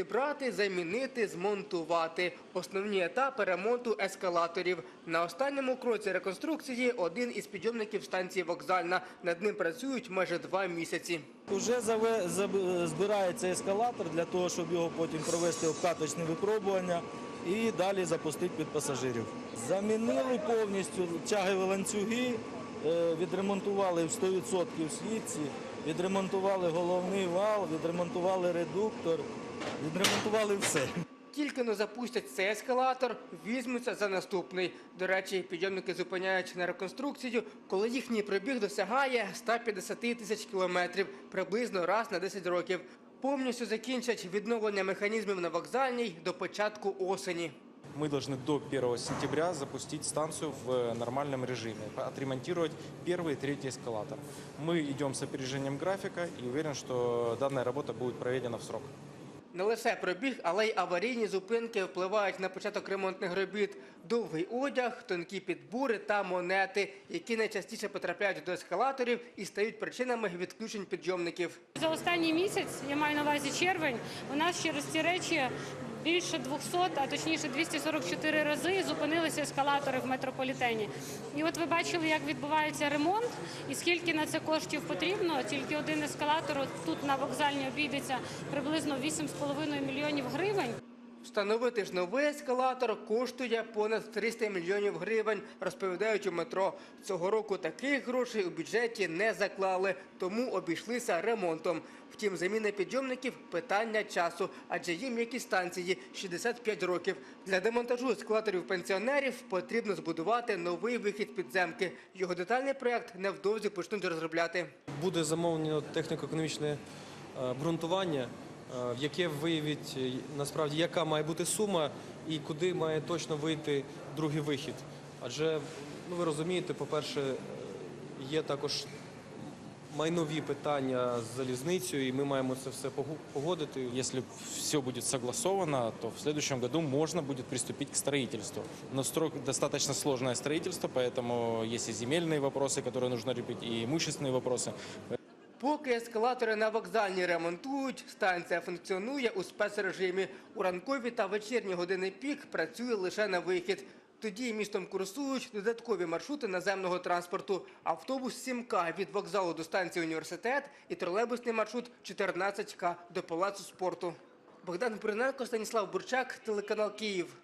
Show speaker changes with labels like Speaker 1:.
Speaker 1: розібрати, замінити, змонтувати. Основні етапи ремонту ескалаторів. На останньому кроці реконструкції один із підйомників станції вокзальна. Над ним працюють майже два місяці.
Speaker 2: Уже збирається ескалатор для того, щоб його потім провести обкаточне випробування і далі запустити під пасажирів. Замінили повністю тягові ланцюги, е, відремонтували в 100% світці, відремонтували головний вал, відремонтували редуктор, відремонтували все.
Speaker 1: Тільки но запустять цей ескалатор, візьмуться за наступний. До речі, підйомники зупиняють на реконструкцію, коли їхній пробіг досягає 150 тисяч кілометрів, приблизно раз на 10 років. Повністю закінчать відновлення механізмів на вокзальній до початку осені.
Speaker 3: Мы должны до 1 сентября запустить станцию в э, нормальном режиме, отремонтировать первый и третий эскалатор. Мы идем с опережением графика и уверен, что данная работа будет проведена в срок.
Speaker 1: Не лише пробіг, але й аварійні зупинки впливають на початок ремонтних робіт. Довгий одяг, тонкі підбури та монети, які найчастіше потрапляють до ескалаторів і стають причинами відключень підйомників.
Speaker 4: За останній місяць, я маю на увазі червень, у нас через ці речі більше 200, а точніше 244 рази зупинилися ескалатори в метрополітені. І от ви бачили, як відбувається ремонт і скільки на це коштів потрібно. Тільки один ескалатор тут на вокзальні обійдеться приблизно 8,5 мільйонів гривень.
Speaker 1: Встановити ж новий ескалатор коштує понад 300 мільйонів гривень, розповідають у метро. Цього року таких грошей у бюджеті не заклали, тому обійшлися ремонтом. Втім, заміна підйомників – питання часу, адже їм, як і станції, 65 років. Для демонтажу ескалаторів пенсіонерів потрібно збудувати новий вихід підземки. Його детальний проект невдовзі почнуть розробляти.
Speaker 5: буде замовлено техніко-економічне е, обґрунтування, е, в яке виявить е, насправді, яка має бути сума і куди має точно вийти другий вихід. Адже, ну ви розумієте, по-перше, е, є також майнові питання з залізницею, і ми маємо це все погу- погодити.
Speaker 3: Если все будет согласовано, то в следующем году можно будет приступить к строительству. Но строк достаточно сложное строительство, поэтому есть и земельные вопросы, которые нужно решить, и имущественные вопросы.
Speaker 1: Поки ескалатори на вокзальні ремонтують, станція функціонує у спецрежимі. У ранкові та вечірні години пік працює лише на вихід. Тоді містом курсують додаткові маршрути наземного транспорту. Автобус 7К від вокзалу до станції університет і тролейбусний маршрут 14К до палацу спорту. Богдан Буриненко, Станіслав Бурчак, телеканал Київ.